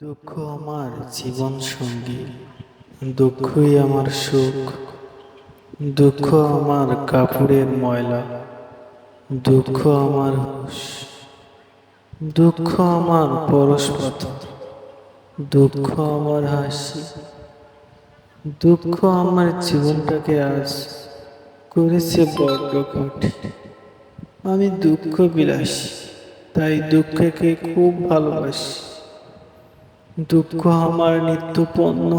দুঃখ আমার জীবন সঙ্গী, দুঃখই আমার সুখ, দুঃখ আমার কাপড়ের ময়লা, দুঃখ আমার দুঃখ আমার পরশপাথর দুঃখ আমার হাসি, দুঃখ আমার জীবনটাকে আজ করেছে বড্ড কঠিন আমি দুঃখ বিলাসী, তাই দুঃখকে খুব ভালোবাসি। দুঃখ আমার নিত্য পণ্য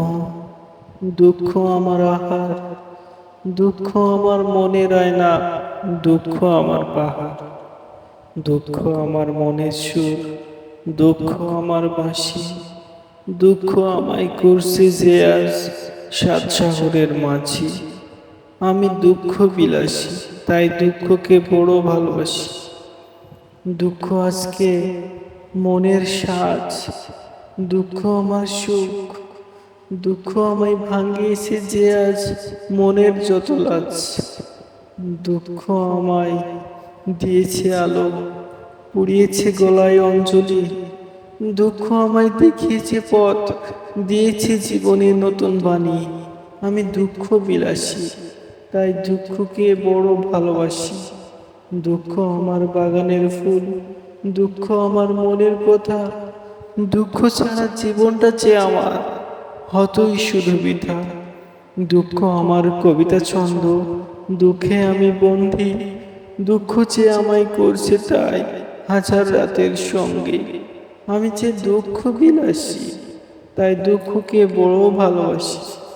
দুঃখ আমার আহার, দুঃখ আমার মনের আয়না দুঃখ আমার পাহাড়, দুঃখ আমার মনের সুর, দুঃখ আমার বাসি দুঃখ আমায় করছে যে আজ সাত সাগরের মাঝি। আমি দুঃখ বিলাসী, তাই দুঃখকে বড় ভালোবাসি। দুঃখ আজকে মনের সাজ দুঃখ আমার সুখ, দুঃখ আমায় ভাঙিয়েছে যে আজ মনের যত লাজ। দুঃখ আমায় দিয়েছে আলো, পুড়িয়েছে গলায় অঞ্জলি। দুঃখ আমায় দেখিয়েছে পথ, দিয়েছে জীবনের নতুন বাণী। আমি দুঃখ বিলাসী, তাই দুঃখকে বড় ভালোবাসি। দুঃখ আমার বাগানের ফুল, দুঃখ আমার মনের কথা। দুঃখ ছাড়া জীবনটা যে আমার, হতই শুধু বৃথা। দুঃখ আমার কবিতা ছন্দ, দুঃখে আমি বন্ধি দুঃখ যে আমায় করছে তাই হাজার রাতের সঙ্গে। আমি যে দুঃখ বিলাসী, তাই দুঃখকে বড় ভালোবাসি।